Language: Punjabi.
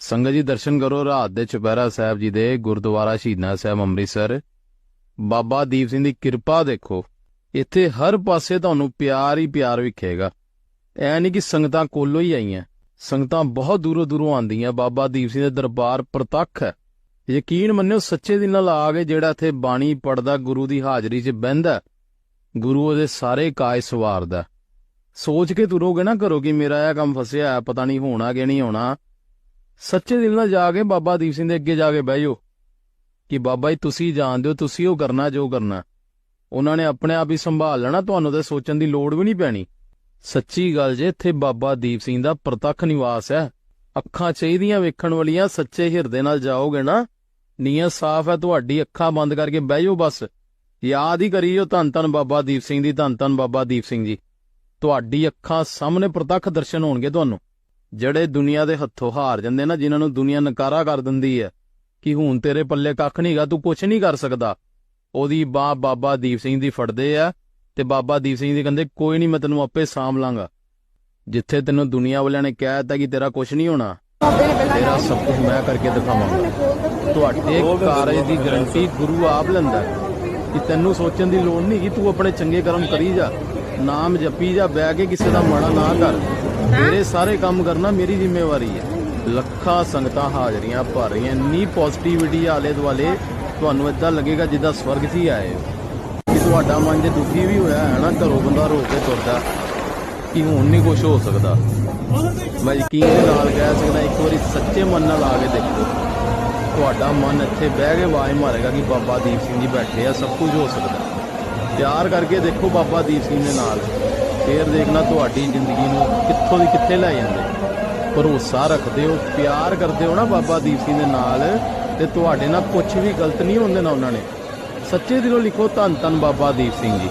ਸੰਗਤ ਜੀ, ਦਰਸ਼ਨ ਕਰੋ ਰਾਤ ਦੇ ਚੁਪਹਿਰਾ ਸਾਹਿਬ ਜੀ ਦੇ ਗੁਰਦੁਆਰਾ ਸ਼ਹੀਦਾਂ ਸਾਹਿਬ ਅੰਮ੍ਰਿਤਸਰ। ਬਾਬਾ ਦੀਪ ਸਿੰਘ ਦੀ ਕਿਰਪਾ ਦੇਖੋ, ਇੱਥੇ ਹਰ ਪਾਸੇ ਤੁਹਾਨੂੰ ਪਿਆਰ ਹੀ ਪਿਆਰ ਵਿਖੇਗਾ। ਐ ਨਹੀਂ ਕਿ ਸੰਗਤਾਂ ਕੋਲੋਂ ਹੀ ਆਈਆਂ। ਸੰਗਤਾਂ ਬਹੁਤ ਦੂਰੋਂ ਦੂਰੋਂ ਆਉਂਦੀਆਂ। ਬਾਬਾ ਦੀਪ ਸਿੰਘ ਦੇ ਦਰਬਾਰ ਪ੍ਰਤੱਖ ਹੈ। ਯਕੀਨ ਮੰਨਿਓ, ਸੱਚੇ ਦਿਲ ਨਾਲ ਆ ਕੇ ਜਿਹੜਾ ਇੱਥੇ ਬਾਣੀ ਪੜਦਾ ਗੁਰੂ ਦੀ ਹਾਜ਼ਰੀ 'ਚ ਬਹਿੰਦਾ, ਗੁਰੂ ਉਹਦੇ ਸਾਰੇ ਕਾਜ ਸਵਾਰਦਾ। ਸੋਚ ਕੇ ਤੁਰੋਗੇ ਨਾ ਕਰੋ ਕਿ ਮੇਰਾ ਇਹ ਕੰਮ ਫਸਿਆ ਹੈ ਪਤਾ ਨਹੀਂ ਹੋਣਾ ਕਿ ਨਹੀਂ ਹੋਣਾ। ਸੱਚੇ ਦਿਲ ਨਾਲ ਜਾ ਕੇ ਬਾਬਾ ਦੀਪ ਸਿੰਘ ਦੇ ਅੱਗੇ ਜਾ ਕੇ ਬਹਿ ਜਾਓ। ਕਿ ਬਾਬਾ ਜੀ, ਤੁਸੀਂ ਜਾਣਦੇ ਹੋ, ਤੁਸੀਂ ਉਹ ਕਰਨਾ, ਜੋ ਕਰਨਾ। ਉਹਨਾਂ ਨੇ ਆਪਣੇ ਆਪ ਹੀ ਸੰਭਾਲ ਲੈਣਾ, ਤੁਹਾਨੂੰ ਤੇ ਸੋਚਣ ਦੀ ਲੋੜ ਵੀ ਨਹੀਂ ਪੈਣੀ। ਸੱਚੀ ਗੱਲ ਜੇ, ਇੱਥੇ ਬਾਬਾ ਦੀਪ ਸਿੰਘ ਦਾ ਪ੍ਰਤੱਖ ਨਿਵਾਸ ਹੈ। ਅੱਖਾਂ ਚਾਹੀਦੀਆਂ ਵੇਖਣ ਵਾਲੀਆਂ ਸੱਚੇ ਹਿਰਦੇ ਨਾਲ ਜਾਓਗੇ ਨਾ ਨੀਅਤ ਸਾਫ਼ ਹੈ, ਤੁਹਾਡੀ ਅੱਖਾਂ ਬੰਦ ਕਰਕੇ ਬਹਿ ਜਾਓ ਬਸ। ਯਾਦ ਹੀ ਕਰੀਓ ਧੰਨ ਧੰਨ ਬਾਬਾ ਦੀਪ ਸਿੰਘ ਦੀ, ਧੰਨ ਧੰਨ ਬਾਬਾ ਦੀਪ ਸਿੰਘ ਜੀ। ਤੁਹਾਡੀ ਅੱਖਾਂ ਸਾਹਮਣੇ ਪ੍ਰਤੱਖ ਦਰਸ਼ਨ ਹੋਣਗੇ ਤੁਹਾਨੂੰ। ਜਿਹੜੇ ਦੁਨੀਆ ਦੇ ਹੱਥੋਂ ਹਾਰ ਜਾਂਦੇ ਨਾ, ਜਿਨ੍ਹਾਂ ਨੂੰ ਦੁਨੀਆ ਨਕਾਰਾ ਕਰ ਦਿੰਦੀ ਹੈ, ਕਿ ਹੁਣ ਤੇਰੇ ਪੱਲੇ ਕੱਖ ਨਹੀਂਗਾ ਤੂੰ ਕੁਝ ਨਹੀਂ ਕਰ ਸਕਦਾ। ਉਹਦੀ ਬਾਹ ਬਾਬਾ ਦੀਪ ਸਿੰਘ ਦੀ ਫੜਦੇ ਆ, ਤੇ ਬਾਬਾ ਦੀਪ ਸਿੰਘ ਜੀ ਕਹਿੰਦੇ, ਕੋਈ ਨਹੀਂ ਮੈਂ ਤੈਨੂੰ ਆਪੇ ਸਾਂਭ ਲਾਂਗਾ। ਜਿੱਥੇ ਤੈਨੂੰ ਦੁਨੀਆ ਵਾਲਿਆਂ ਨੇ ਕਹਿ ਦਿੱਤਾ ਕਿ ਤੇਰਾ ਕੁਝ ਨਹੀਂ ਹੋਣਾ, ਤੇਰਾ ਸਭ ਕੁਝ ਮੈਂ ਕਰਕੇ ਦਿਖਾਵਾਂਗਾ। ਤੁਹਾਡੇ ਕਾਰਜ ਦੀ ਗਰੰਟੀ ਗੁਰੂ ਆਪ ਲੈਂਦਾ ਕਿ ਤੈਨੂੰ ਸੋਚਣ ਦੀ ਲੋੜ ਨਹੀਂ ਕਿ ਤੂੰ ਆਪਣੇ ਚੰਗੇ ਕਰਮ ਕਰੀ ਜਾ, ਨਾਮ ਜਪੀ ਜਾ, ਬਹਿ ਕੇ ਕਿਸੇ ਦਾ ਮਾੜਾ ਨਾ ਕਰ। ਮੇਰੇ ਸਾਰੇ ਕੰਮ ਕਰਨਾ ਮੇਰੀ ਜ਼ਿੰਮੇਵਾਰੀ ਹੈ। ਲੱਖਾਂ ਸੰਗਤਾਂ ਹਾਜ਼ਰੀਆਂ ਭਰ ਰਹੀਆਂ। ਇੰਨੀ ਪੋਜ਼ਿਟਿਵਿਟੀ ਆਲੇ ਦੁਆਲੇ ਤੁਹਾਨੂੰ ਇਦਾਂ ਲੱਗੇਗਾ ਜਿੱਦਾਂ ਸਵਰਗ 'ਚ ਹੀ ਆਏ ਹੋ। ਕਿ ਤੁਹਾਡਾ ਮਨ ਜੇ ਦੁਖੀ ਵੀ ਹੋਇਆ ਹੈ ਨਾ, ਘਰੋਂ ਬੰਦਾ ਰੋ ਕੇ ਤੁਰਦਾ ਕਿ ਹੁਣ ਨਹੀਂ ਕੁਝ ਹੋ ਸਕਦਾ। ਮੈਂ ਯਕੀਨ ਦੇ ਨਾਲ ਕਹਿ ਸਕਦਾ, ਇੱਕ ਵਾਰੀ ਸੱਚੇ ਮਨ ਨਾਲ ਆ ਕੇ ਦੇਖੋ। ਤੁਹਾਡਾ ਮਨ ਇੱਥੇ ਬਹਿ ਕੇ ਆਵਾਜ਼ ਮਾਰੇਗਾ ਕਿ ਬਾਬਾ ਦੀਪ ਸਿੰਘ ਜੀ ਬੈਠੇ ਆ, ਸਭ ਕੁਝ ਹੋ ਸਕਦਾ। ਪਿਆਰ ਕਰਕੇ ਦੇਖੋ ਬਾਬਾ ਦੀਪ ਸਿੰਘ ਦੇ ਨਾਲ। ਫੇਰ ਦੇਖਣਾ ਤੁਹਾਡੀ ਜ਼ਿੰਦਗੀ ਨੂੰ ਕਿੱਥੋਂ ਦੀ ਕਿੱਥੇ ਲੈ ਜਾਂਦੇ। ਭਰੋਸਾ ਰੱਖਦੇ ਹੋ, ਪਿਆਰ ਕਰਦੇ ਹੋ ਨਾ ਬਾਬਾ ਦੀਪ ਸਿੰਘ ਦੇ ਨਾਲ ਤੇ ਤੁਹਾਡੇ ਨਾਲ ਕੁਝ ਵੀ ਗਲਤ ਨਹੀਂ ਹੁੰਦੇ ਨਾ ਉਹਨਾਂ ਨੇ। ਸੱਚੇ ਦਿਲੋਂ ਲਿਖੋ ਧੰਨ ਧੰਨ ਬਾਬਾ ਦੀਪ ਸਿੰਘ ਜੀ।